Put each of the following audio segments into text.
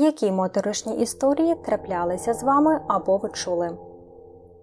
Які моторошні історії траплялися з вами або ви чули?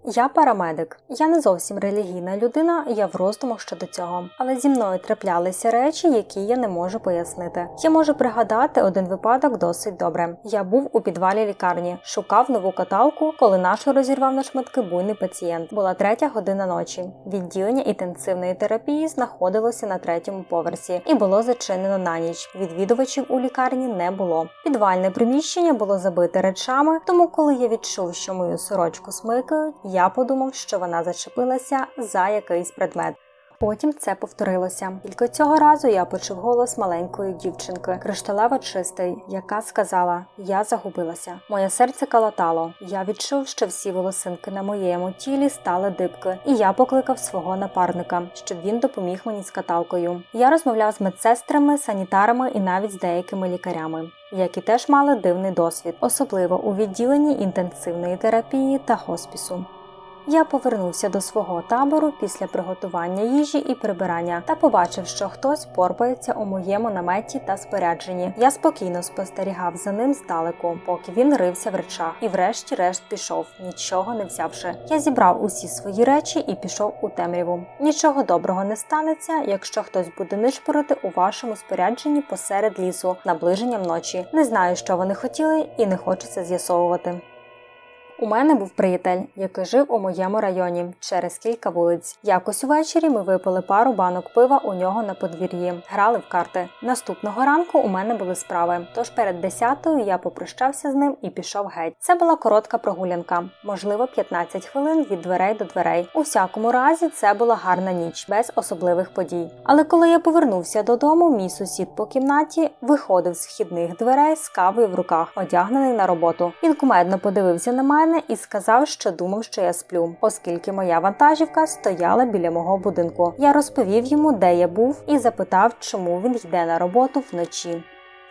Я парамедик. Я не зовсім релігійна людина, я в роздумах щодо цього. Але зі мною траплялися речі, які я не можу пояснити. Я можу пригадати один випадок досить добре. Я був у підвалі лікарні, шукав нову каталку, коли нашу розірвав на шматки буйний пацієнт. Була третя година ночі. Відділення інтенсивної терапії знаходилося на третьому поверсі і було зачинено на ніч. Відвідувачів у лікарні не було. Підвальне приміщення було забите речами, тому коли я відчув, що мою сорочку смикають, я подумав, що вона зачепилася за якийсь предмет. Потім це повторилося. Тільки цього разу я почув голос маленької дівчинки, кришталево чистий, яка сказала: Я загубилася. Моє серце калатало. Я відчув, що всі волосинки на моєму тілі стали дибки, і я покликав свого напарника, щоб він допоміг мені з каталкою. Я розмовляв з медсестрами, санітарами і навіть з деякими лікарями. Які теж мали дивний досвід, особливо у відділенні інтенсивної терапії та хоспісу. Я повернувся до свого табору після приготування їжі і прибирання та побачив, що хтось порпається у моєму наметі та спорядженні. Я спокійно спостерігав за ним здалеку, поки він рився в речах, і врешті-решт пішов, нічого не взявши. Я зібрав усі свої речі і пішов у темряву. Нічого доброго не станеться, якщо хтось буде нишпорити у вашому спорядженні посеред лісу наближенням ночі. Не знаю, що вони хотіли, і не це з'ясовувати. У мене був приятель, який жив у моєму районі через кілька вулиць. Якось увечері ми випили пару банок пива у нього на подвір'ї, грали в карти. Наступного ранку у мене були справи. Тож перед десятою я попрощався з ним і пішов геть. Це була коротка прогулянка, можливо, 15 хвилин від дверей до дверей. У всякому разі, це була гарна ніч, без особливих подій. Але коли я повернувся додому, мій сусід по кімнаті виходив з вхідних дверей з кавою в руках, одягнений на роботу. Він кумедно подивився на мене мене і сказав, що думав, що я сплю, оскільки моя вантажівка стояла біля мого будинку. Я розповів йому, де я був, і запитав, чому він йде на роботу вночі.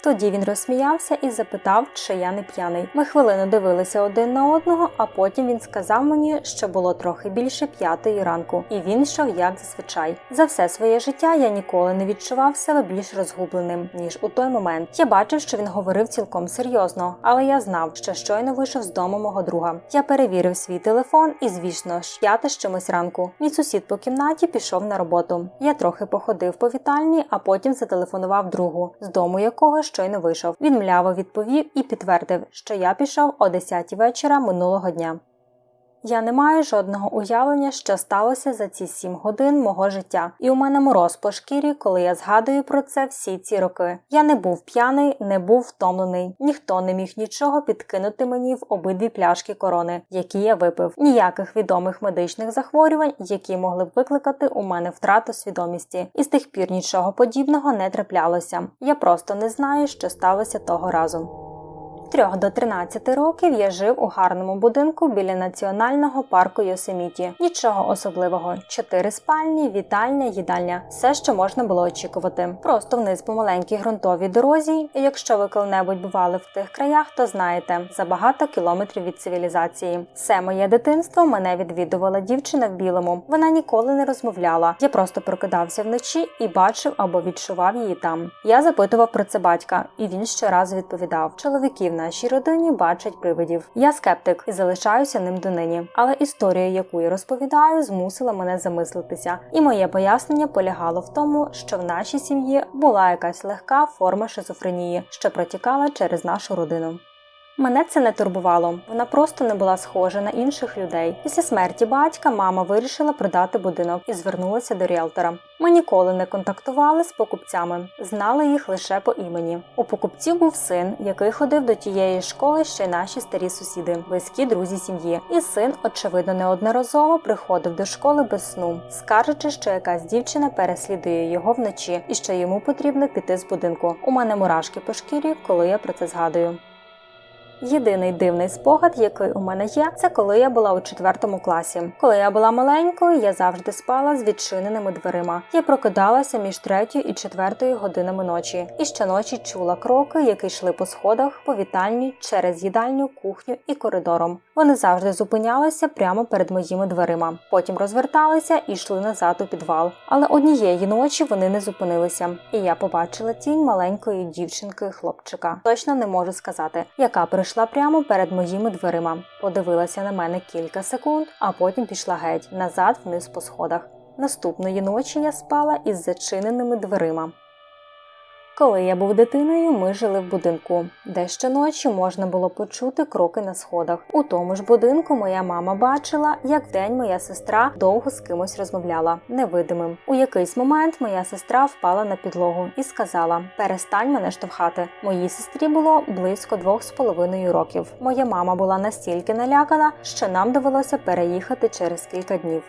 Тоді він розсміявся і запитав, чи я не п'яний. Ми хвилину дивилися один на одного, а потім він сказав мені, що було трохи більше п'ятої ранку, і він йшов як зазвичай. За все своє життя я ніколи не відчував себе більш розгубленим ніж у той момент. Я бачив, що він говорив цілком серйозно, але я знав, що щойно вийшов з дому мого друга. Я перевірив свій телефон, і звісно ж, п'яте з чимось ранку. Мій сусід по кімнаті пішов на роботу. Я трохи походив по вітальні, а потім зателефонував другу, з дому якого щойно вийшов. Він мляво відповів і підтвердив, що я пішов о 10 вечора минулого дня. Я не маю жодного уявлення, що сталося за ці сім годин мого життя, і у мене мороз по шкірі, коли я згадую про це всі ці роки. Я не був п'яний, не був втомлений. Ніхто не міг нічого підкинути мені в обидві пляшки корони, які я випив. Ніяких відомих медичних захворювань, які могли б викликати у мене втрату свідомості. І з тих пір нічого подібного не траплялося. Я просто не знаю, що сталося того разу. 3 до 13 років я жив у гарному будинку біля національного парку Йосеміті. Нічого особливого: чотири спальні, вітальня, їдальня все, що можна було очікувати. Просто вниз по маленькій ґрунтовій дорозі. І якщо ви коли-небудь бували в тих краях, то знаєте за багато кілометрів від цивілізації. Все моє дитинство мене відвідувала дівчина в білому. Вона ніколи не розмовляла. Я просто прокидався вночі і бачив або відчував її там. Я запитував про це батька, і він щоразу відповідав: чоловіків нашій родині бачать привидів. Я скептик і залишаюся ним донині. Але історія, яку я розповідаю, змусила мене замислитися. І моє пояснення полягало в тому, що в нашій сім'ї була якась легка форма шизофренії, що протікала через нашу родину. Мене це не турбувало, вона просто не була схожа на інших людей. Після смерті батька мама вирішила продати будинок і звернулася до ріелтора. Ми ніколи не контактували з покупцями, знали їх лише по імені. У покупців був син, який ходив до тієї школи, що й наші старі сусіди, близькі друзі сім'ї. І син, очевидно, неодноразово приходив до школи без сну, скаржачи, що якась дівчина переслідує його вночі і що йому потрібно піти з будинку. У мене мурашки по шкірі, коли я про це згадую. Єдиний дивний спогад, який у мене є, це коли я була у четвертому класі. Коли я була маленькою, я завжди спала з відчиненими дверима. Я прокидалася між третьою і четвертою годинами ночі, і щоночі чула кроки, які йшли по сходах, по вітальні, через їдальню, кухню і коридором. Вони завжди зупинялися прямо перед моїми дверима. Потім розверталися і йшли назад у підвал. Але однієї ночі вони не зупинилися, і я побачила тінь маленької дівчинки хлопчика. Точно не можу сказати, яка прийшла прямо перед моїми дверима. Подивилася на мене кілька секунд, а потім пішла геть назад вниз по сходах. Наступної ночі я спала із зачиненими дверима. Коли я був дитиною, ми жили в будинку, де щоночі можна було почути кроки на сходах. У тому ж будинку моя мама бачила, як вдень моя сестра довго з кимось розмовляла, невидимим. У якийсь момент моя сестра впала на підлогу і сказала: Перестань мене штовхати. Моїй сестрі було близько двох з половиною років. Моя мама була настільки налякана, що нам довелося переїхати через кілька днів.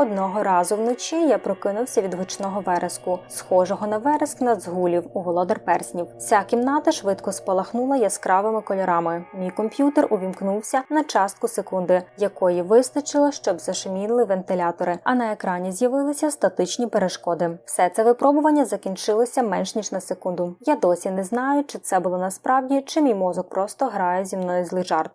Одного разу вночі я прокинувся від гучного вереску, схожого на вереск нацгулів у володар перснів. Вся кімната швидко спалахнула яскравими кольорами. Мій комп'ютер увімкнувся на частку секунди, якої вистачило, щоб зашуміли вентилятори. А на екрані з'явилися статичні перешкоди. Все це випробування закінчилося менш ніж на секунду. Я досі не знаю, чи це було насправді, чи мій мозок просто грає зі мною злий жарт.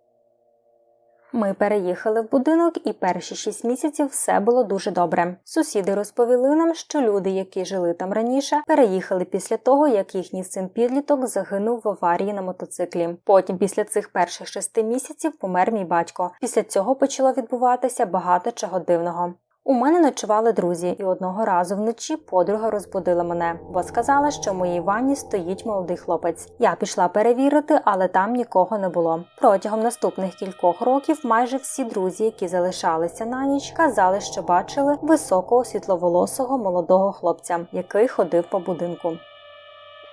Ми переїхали в будинок, і перші шість місяців все було дуже добре. Сусіди розповіли нам, що люди, які жили там раніше, переїхали після того, як їхній син підліток загинув в аварії на мотоциклі. Потім, після цих перших шести місяців, помер мій батько. Після цього почало відбуватися багато чого дивного. У мене ночували друзі, і одного разу вночі подруга розбудила мене, бо сказала, що в моїй ванні стоїть молодий хлопець. Я пішла перевірити, але там нікого не було. Протягом наступних кількох років майже всі друзі, які залишалися на ніч, казали, що бачили високого світловолосого молодого хлопця, який ходив по будинку.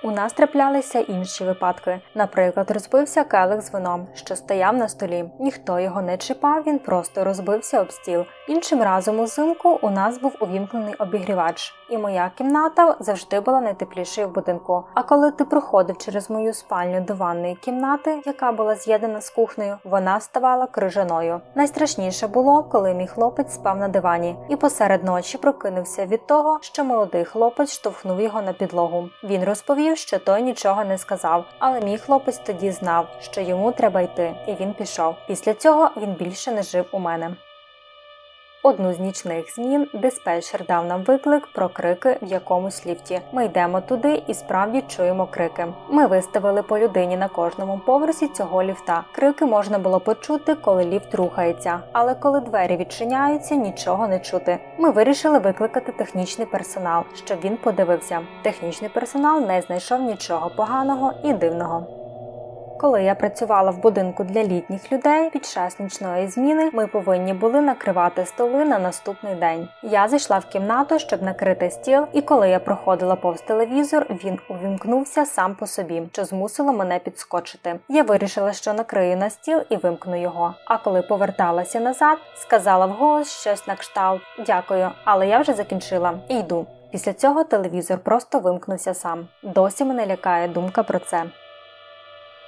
У нас траплялися інші випадки. Наприклад, розбився келих з вином, що стояв на столі. Ніхто його не чіпав, він просто розбився об стіл. Іншим разом узимку у нас був увімкнений обігрівач, і моя кімната завжди була найтеплішою в будинку. А коли ти проходив через мою спальню до ванної кімнати, яка була з'єднана з кухнею, вона ставала крижаною. Найстрашніше було, коли мій хлопець спав на дивані, і посеред ночі прокинувся від того, що молодий хлопець штовхнув його на підлогу. Він розповів, що той нічого не сказав, але мій хлопець тоді знав, що йому треба йти, і він пішов. Після цього він більше не жив у мене. Одну з нічних змін диспетчер дав нам виклик про крики в якомусь ліфті. Ми йдемо туди і справді чуємо крики. Ми виставили по людині на кожному поверсі цього ліфта. Крики можна було почути, коли ліфт рухається, але коли двері відчиняються, нічого не чути. Ми вирішили викликати технічний персонал, щоб він подивився. Технічний персонал не знайшов нічого поганого і дивного. Коли я працювала в будинку для літніх людей під час нічної зміни, ми повинні були накривати столи на наступний день. Я зайшла в кімнату, щоб накрити стіл, і коли я проходила повз телевізор, він увімкнувся сам по собі, що змусило мене підскочити. Я вирішила, що накрию на стіл і вимкну його. А коли поверталася назад, сказала вголос щось на кшталт Дякую, але я вже закінчила і йду. Після цього телевізор просто вимкнувся сам. Досі мене лякає думка про це.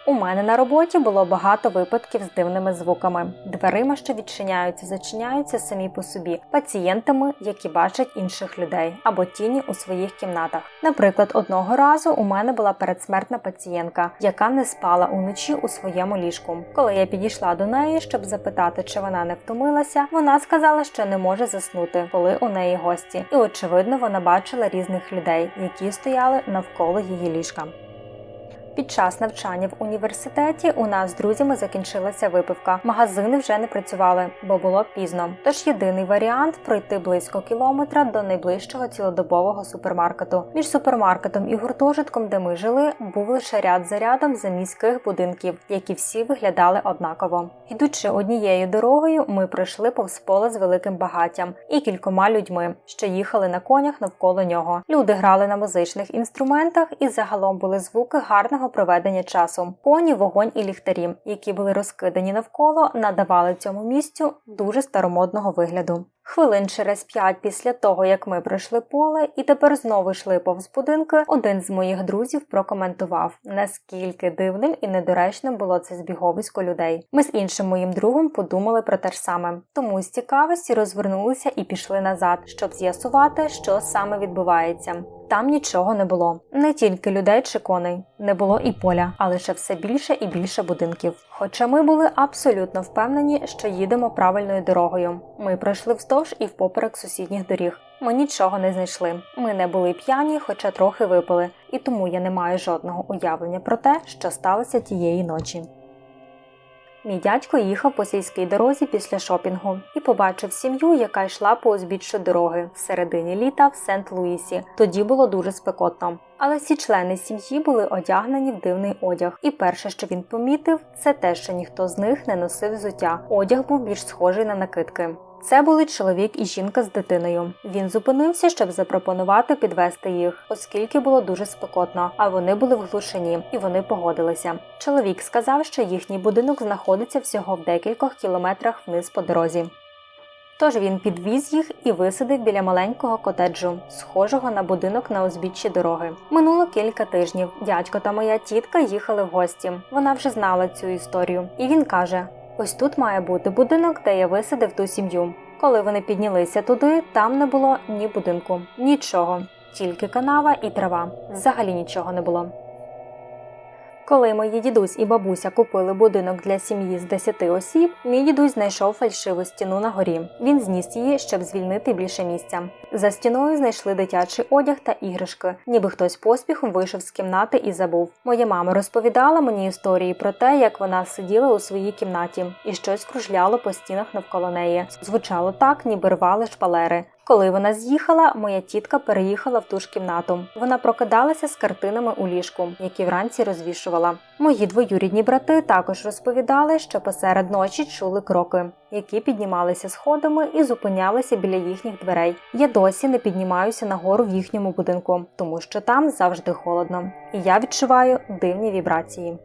У мене на роботі було багато випадків з дивними звуками, дверима, що відчиняються, зачиняються самі по собі, пацієнтами, які бачать інших людей, або тіні у своїх кімнатах. Наприклад, одного разу у мене була передсмертна пацієнтка, яка не спала уночі у своєму ліжку. Коли я підійшла до неї, щоб запитати, чи вона не втомилася, вона сказала, що не може заснути, коли у неї гості, і очевидно, вона бачила різних людей, які стояли навколо її ліжка. Під час навчання в університеті у нас з друзями закінчилася випивка. Магазини вже не працювали, бо було пізно. Тож єдиний варіант пройти близько кілометра до найближчого цілодобового супермаркету. Між супермаркетом і гуртожитком, де ми жили, був лише ряд за рядом заміських будинків, які всі виглядали однаково. Йдучи однією дорогою, ми пройшли повз поле з великим багаттям і кількома людьми, що їхали на конях навколо нього. Люди грали на музичних інструментах, і загалом були звуки гарного проведення часу. Коні, вогонь і ліхтарі, які були розкидані навколо, надавали цьому місцю дуже старомодного вигляду. Хвилин через п'ять після того, як ми пройшли поле і тепер знову йшли повз будинки, один з моїх друзів прокоментував, наскільки дивним і недоречним було це збіговисько людей. Ми з іншим моїм другом подумали про те ж саме, тому з цікавості розвернулися і пішли назад, щоб з'ясувати, що саме відбувається. Там нічого не було. Не тільки людей чи коней, не було і поля, а лише все більше і більше будинків. Хоча ми були абсолютно впевнені, що їдемо правильною дорогою. Ми пройшли вздовж і впоперек сусідніх доріг. Ми нічого не знайшли. Ми не були п'яні, хоча трохи випили, і тому я не маю жодного уявлення про те, що сталося тієї ночі. Мій дядько їхав по сільській дорозі після шопінгу і побачив сім'ю, яка йшла по узбіччю дороги в середині літа в Сент-Луісі. Тоді було дуже спекотно. Але всі члени сім'ї були одягнені в дивний одяг, і перше, що він помітив, це те, що ніхто з них не носив взуття. Одяг був більш схожий на накидки. Це були чоловік і жінка з дитиною. Він зупинився, щоб запропонувати підвести їх, оскільки було дуже спекотно, а вони були в глушині, і вони погодилися. Чоловік сказав, що їхній будинок знаходиться всього в декількох кілометрах вниз по дорозі. Тож він підвіз їх і висадив біля маленького котеджу, схожого на будинок на узбіччі дороги. Минуло кілька тижнів. Дядько та моя тітка їхали в гості. Вона вже знала цю історію, і він каже: Ось тут має бути будинок, де я висадив ту сім'ю. Коли вони піднялися туди, там не було ні будинку, нічого, тільки канава і трава. Взагалі нічого не було. Коли мої дідусь і бабуся купили будинок для сім'ї з 10 осіб, мій дідусь знайшов фальшиву стіну на горі. Він зніс її, щоб звільнити більше місця. За стіною знайшли дитячий одяг та іграшки, ніби хтось поспіхом вийшов з кімнати і забув. Моя мама розповідала мені історії про те, як вона сиділа у своїй кімнаті і щось кружляло по стінах навколо неї. Звучало так, ніби рвали шпалери. Коли вона з'їхала, моя тітка переїхала в ту ж кімнату. Вона прокидалася з картинами у ліжку, які вранці розвішувала. Мої двоюрідні брати також розповідали, що посеред ночі чули кроки, які піднімалися сходами і зупинялися біля їхніх дверей. Я досі не піднімаюся нагору в їхньому будинку, тому що там завжди холодно, і я відчуваю дивні вібрації.